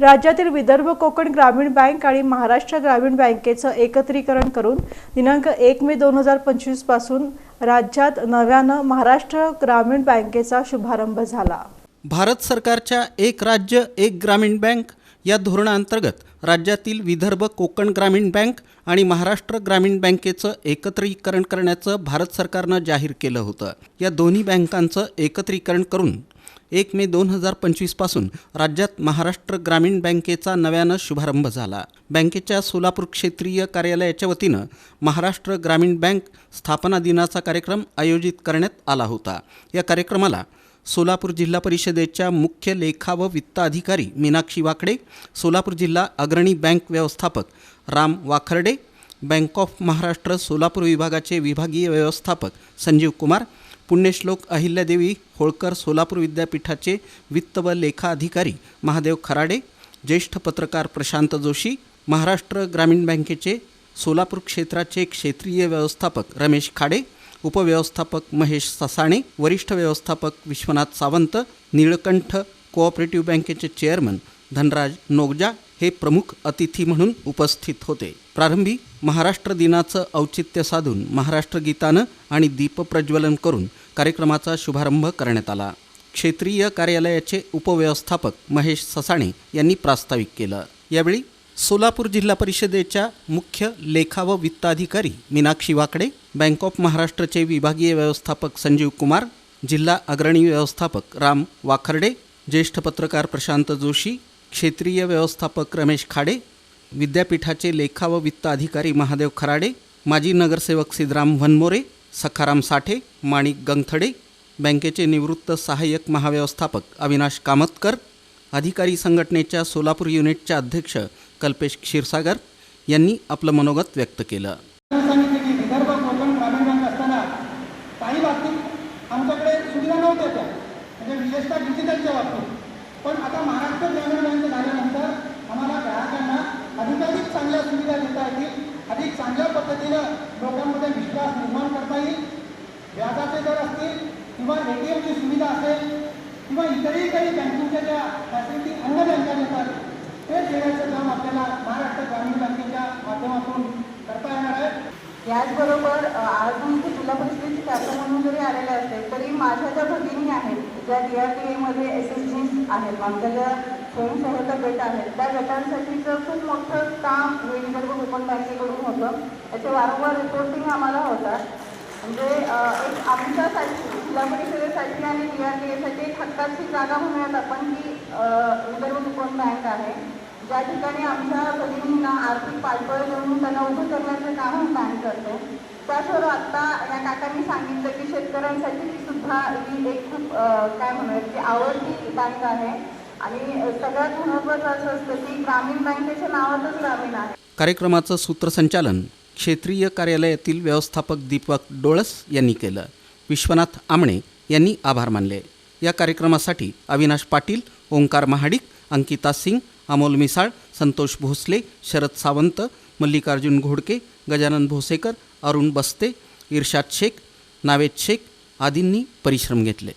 राज्यातील विदर्भ कोकण ग्रामीण बँक आणि महाराष्ट्र ग्रामीण बँकेचं एकत्रीकरण करून दिनांक एक मे दोन हजार पंचवीसपासून राज्यात नव्यानं महाराष्ट्र ग्रामीण बँकेचा शुभारंभ झाला. भारत सरकारच्या एक राज्य एक ग्रामीण बँक या धोरणाअंतर्गत राज्यातील विदर्भ कोकण ग्रामीण बँक आणि महाराष्ट्र ग्रामीण बँकेचं एकत्रीकरण करण्याचं भारत सरकारनं जाहीर केलं होतं. या दोन्ही बँकांचं एकत्रीकरण करून एक मे दोन हजार पंचवीसपासून राज्यात महाराष्ट्र ग्रामीण बँकेचा नव्यानं शुभारंभ झाला. बँकेच्या सोलापूर क्षेत्रीय कार्यालयाच्या वतीनं महाराष्ट्र ग्रामीण बँक स्थापना दिनाचा कार्यक्रम आयोजित करण्यात आला होता. या कार्यक्रमाला सोलापूर जिल्हा परिषदेच्या मुख्य लेखा व वित्त अधिकारी मीनाक्षी वाकडे सोलापूर जिल्हा अग्रणी बँक व्यवस्थापक राम वाखर्डे बँक ऑफ महाराष्ट्र सोलापूर विभागाचे विभागीय व्यवस्थापक संजीव कुमार पुण्यश्लोक अहिल्यादेवी होळकर सोलापूर विद्यापीठाचे वित्त व लेखा अधिकारी महादेव खराडे ज्येष्ठ पत्रकार प्रशांत जोशी महाराष्ट्र ग्रामीण बँकेचे सोलापूर क्षेत्राचे क्षेत्रीय व्यवस्थापक रमेश खाडे उपव्यवस्थापक महेश ससाणे वरिष्ठ व्यवस्थापक विश्वनाथ सावंत निळकंठ कोऑपरेटिव्ह बँकेचे चेअरमन धनराज नोगजा हे प्रमुख अतिथी म्हणून उपस्थित होते. प्रारंभी महाराष्ट्र दिनाचं औचित्य साधून महाराष्ट्र गीतानं आणि दीपप्रज्वलन करून कार्यक्रमाचा शुभारंभ करण्यात आला. क्षेत्रीय कार्यालयाचे उपव्यवस्थापक महेश ससाणे यांनी प्रास्ताविक केलं. यावेळी सोलापूर जिल्हा परिषदेच्या मुख्य लेखा व वित्ताधिकारी मीनाक्षी वाकडे बँक ऑफ महाराष्ट्रचे विभागीय व्यवस्थापक संजीव कुमार जिल्हा अग्रणी व्यवस्थापक राम वाखर्डे ज्येष्ठ पत्रकार प्रशांत जोशी क्षेत्रीय व्यवस्थापक रमेश खाडे विद्यापीठाचे लेखा व वित्त अधिकारी महादेव खराडे माजी नगरसेवक सिद्धराम वनमोरे सखाराम साठे माणिक गंगथडे बँकेचे निवृत्त सहाय्यक महाव्यवस्थापक अविनाश कामतकर अधिकारी संघटनेच्या सोलापूर युनिटच्या अध्यक्ष कल्पेश क्षीरसागर यांनी आपलं मनोगत व्यक्त केलं. आमच्याकडे सुविधा नव्हत्या त्या. म्हणजे विशेषतः डिजिटलच्या बाबतीत. पण आता महाराष्ट्र ग्रामीण बँक झाल्यानंतर आम्हाला ग्राहकांना अधिकाधिक चांगल्या सुविधा देता येतील. अधिक चांगल्या पद्धतीनं लोकांमध्ये विश्वास निर्माण करता येईल. व्याजाचे दर असतील किंवा ए टी एमची सुविधा असेल किंवा इतरही काही बँकिंगच्या ज्या फॅसिलिटी अन्य बँका देतात ते देण्याचं काम आपल्याला महाराष्ट्र ग्रामीण बँकेच्या माध्यमातून करता येणार आहे. याचबरोबर आज मी इथे जिल्हा परिषदेची कॅप्टन म्हणून जरी आलेले असते माझ्या ज्या भगिनी आहेत ज्या डी आर टी एमध्ये एस एस जी आहेत आमच्या ज्या स्वयंसहायता गट आहेत त्या गटांसाठीचं खूप मोठं काम विदर्भ कोकण बँकेकडून होतं. त्याचे वारंवार रिपोर्टिंग आम्हाला होतात. म्हणजे एक आमच्यासाठी जिल्हा परिषदेसाठी आणि डी आर डी एसाठी एक हक्काची जागा म्हणूयात आपण की विदर्भ कोकण बँक आहे. ज्या ठिकाणी आमच्या प्रतिनिधींना आर्थिक पाठबळ देऊन त्यांना उभं करण्याचं काम ही बँक करतो. त्याचबरोबर आत्ता या काकांनी सांगितलं की शेतकऱ्यांसाठी ती सुद्धा ही एक खूप काय म्हणूयात की आवडती बँक आहे. आणि सगळ्यात महत्त्वाचं असं असतं की ग्रामीण बँकेच्या नावातच ग्रामीण आहे. कार्यक्रमाचं सूत्रसंचालन क्षेत्रीय कार्यालयातील व्यवस्थापक दीपक डोळस यांनी केलं. विश्वनाथ आमणे यांनी आभार मानले. या कार्यक्रमासाठी अविनाश पाटील ओंकार महाडिक अंकिता सिंग अमोल मिसाळ संतोष भोसले शरद सावंत मल्लिकार्जुन घोडके गजानन भोसेकर अरुण बस्ते इर्शाद शेख नावेद शेख आदींनी परिश्रम घेतले.